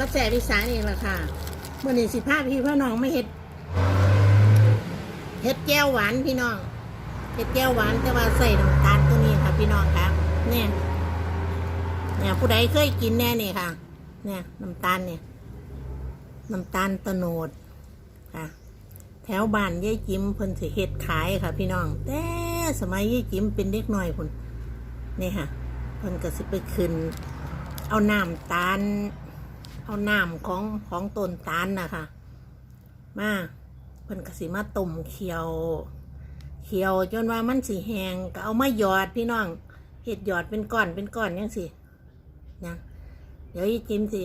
ก็แสบอีสานเองล่ะค่ะเมื่อนี้สิพาพี่พ่อน้องไม่เห็ดเห็ดแก้วหวานพี่น้องเห็ดแก้วหวานแต่ว่าใส่น้ำตาลตัวนี้ค่ะ พี่น้องครับเนี่ยเนี่ยผู้ใดเคยกินแน่นี่ค่ะ เนี่ยน้ำตาลเนี่ยน้ำตาลตะโนดค่ะ แถวบ้านยายจิ๋มเพิ่นสิเฮ็ดขายค่ะ พี่น้อง แต่สมัยยายจิ๋มเป็นเด็กน้อยพุ่นนี่ค่ะเพิ่นก็สิไปขึ้น เอาน้ำตาล เอาน้ำของของต้นตาลนะคะมาเพิ่นกสิมาต้มเคียวเคียวจนว่ามันสิแห้งก็เอามาหยอดพี่น้องเฮ็ดหยอดเป็นก้อนเป็นก้อนยังสินะเดี๋ยวยายจิ๋มสิ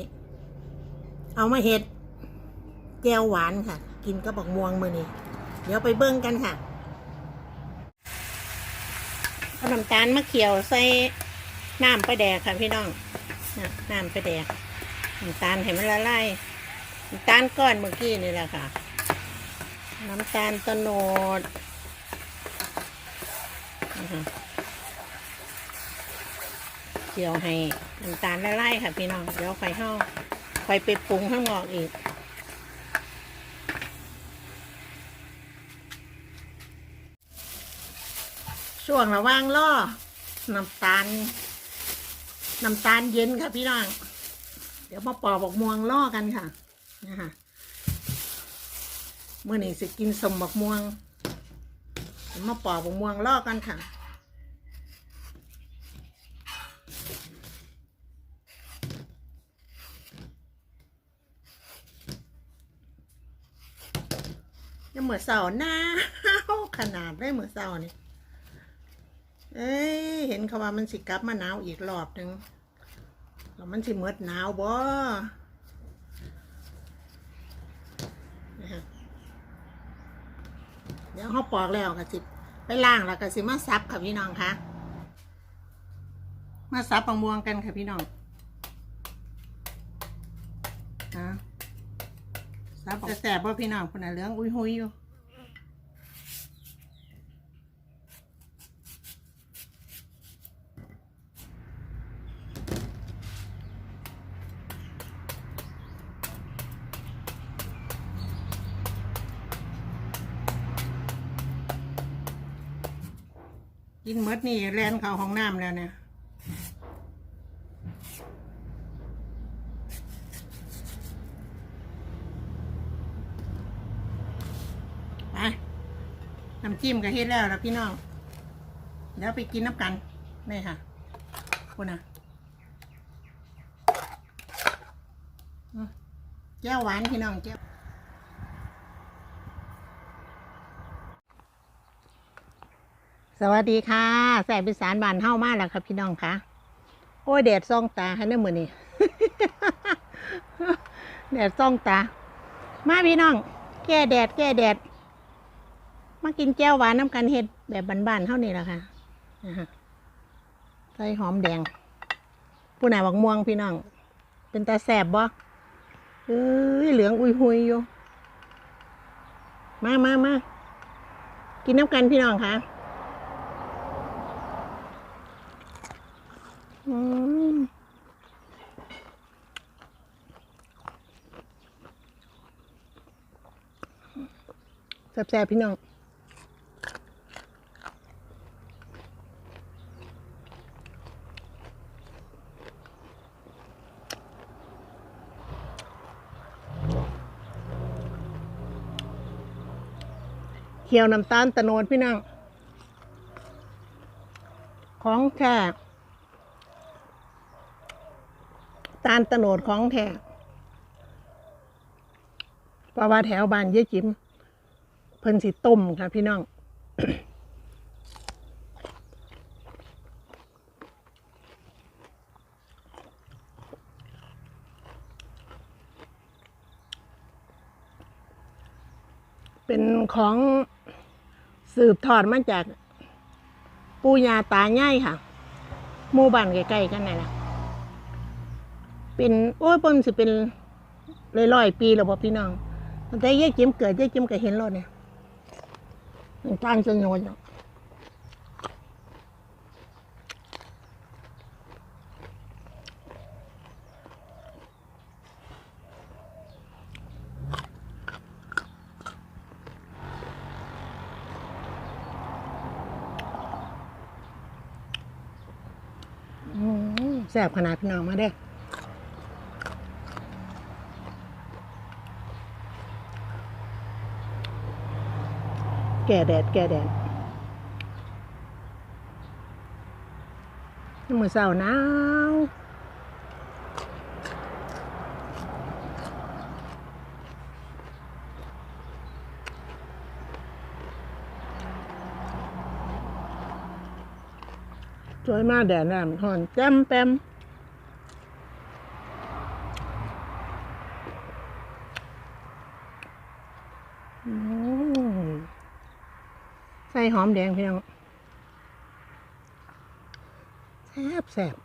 เอามาเฮ็ดแก้วหวานค่ะ กินกับบักม่วงมือนี้เดี๋ยวไปเบิ้งกันค่ะเอาน้ำตาลมะเขียวใส่น้ำไปแดกค่ะพี่น้องน้ำไปแดก น้ำตาลให้มันละลายน้ำตาลก้อนเมื่อกี้นี่แหละค่ะ น้ำตาลตโนดนะคะเกี่ยวให้น้ำตาลละลายค่ะพี่น้อง เดี๋ยวไฟห้องไฟไปปรุงข้างนอกอีกช่วงระว่างล่อน้ำตาลน้ำตาลเย็นค่ะพี่น้อง เดี๋ยวมาปอบอกม่วงล่อกันค่ะนะคะเมื่อนี้สิกินสมบอกม่วงเดี๋ยวมาปอบอกม่วงล่อกันค่ะยังเหมือนเสาหนาวขนาดได้เหมือนเสานี่เอ้ย เห็นเขาว่ามันสิกลับมาหนาวอีกรอบหนึ่ง แล้วมันสิเมืดหนาวบ่นะฮะเดี๋ยวเขาปอกแล้วก็สิ ไปล่างแล้วก็สิมาซับค่ะพี่น้องคะมาซับปังม่วงกันค่ะพี่น้องนะซับจะแสบบ่พี่น้องคนน่ะเหลืองอุ้ยหุยอยู่ กินหมดนี่แลนเข้าห้องน้ำแล้วเนี่ยไปน้ำจิ้มก็เฮ็ดแล้วแล้วพี่น้องเดี๋ยวไปกินน้ำกันนี่ค่ะคุณนะอืมแก้วหวานพี่น้องแก้ว สวัสดีค่ะ แสบพิสานบานเฮ้ามากแล้วค่ะพี่น้องค่ะโอ้ยแดดซ่องตาให้เนื้อมือนี่แดดซ่องตา มาพี่น้อง แก้แดด แก้แดด มากินแก้วหวานน้ำกันเห็ดแบบบานๆเท่านี้แหละค่ะนะใส่หอมแดงผู้ไหนบักม่วงพี่น้อง เป็นตาแสบบ่เอ้ยเหลืองอุยหุยอยู่ มามามากินน้ำกันพี่น้องค่ะ อืม แซ่บๆพี่น้องเคี่ยวน้ำตาลตะโนดพี่น้อง ของแท้ ตาลตโนดของแท้เพราะว่าแถวบ้านเยี่จิม เพิ่นสิต้มค่ะพี่น้องเป็นของสืบทอดมาจาก ปู่ย่าตายายค่ะ หมู่บ้านใกล้ๆกันนี่นแหละ เป็นโอ้ยเพิ่นสิเป็นเลยร้อยปีแล้วบ่พี่น้องแต่ยายจิ้มเกิดยายจิ้มก็เห็นรถเนี่ยทางสนวนแซ่บขนาดพี่น้องมาเด้ แก่แดด แก่แดดมือเสาหนาวสวยมากแดดแดดหอนแจ่มแปมอืมใส่หอมแดงพี่น้องแซ่บแซ่บ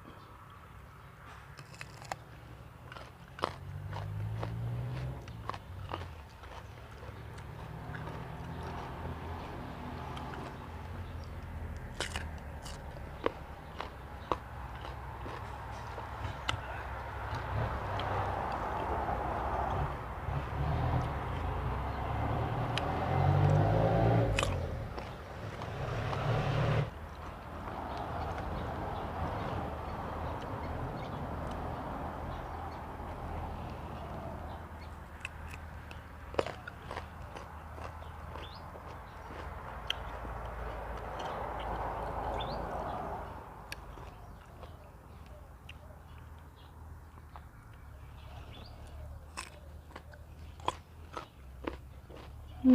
ผ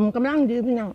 มกำลังดีพี่น้อง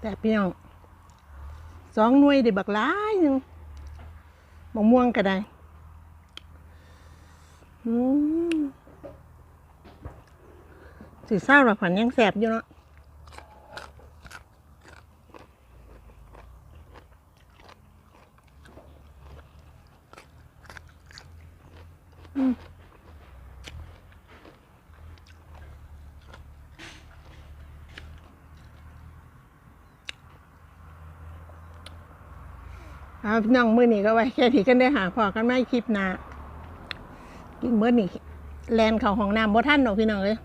แต่เพียงสองหน่วยได้บักหลายหนึงมะม่วงก็ได้สีเศร้าหรอผันยังแสบอยู่เนาะ เอาพี่น้องมือนี้ก็ไว้แค่ที่กันได้หาพอกันไม่คลิปหนากินมื่อนี่แลนเขาของน้ำบ่ท่านหรอกพี่น้องเลย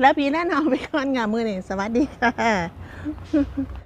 แล้วพี่แล้วน้องไปก่อนงามือนี่สวัสดีค่ะ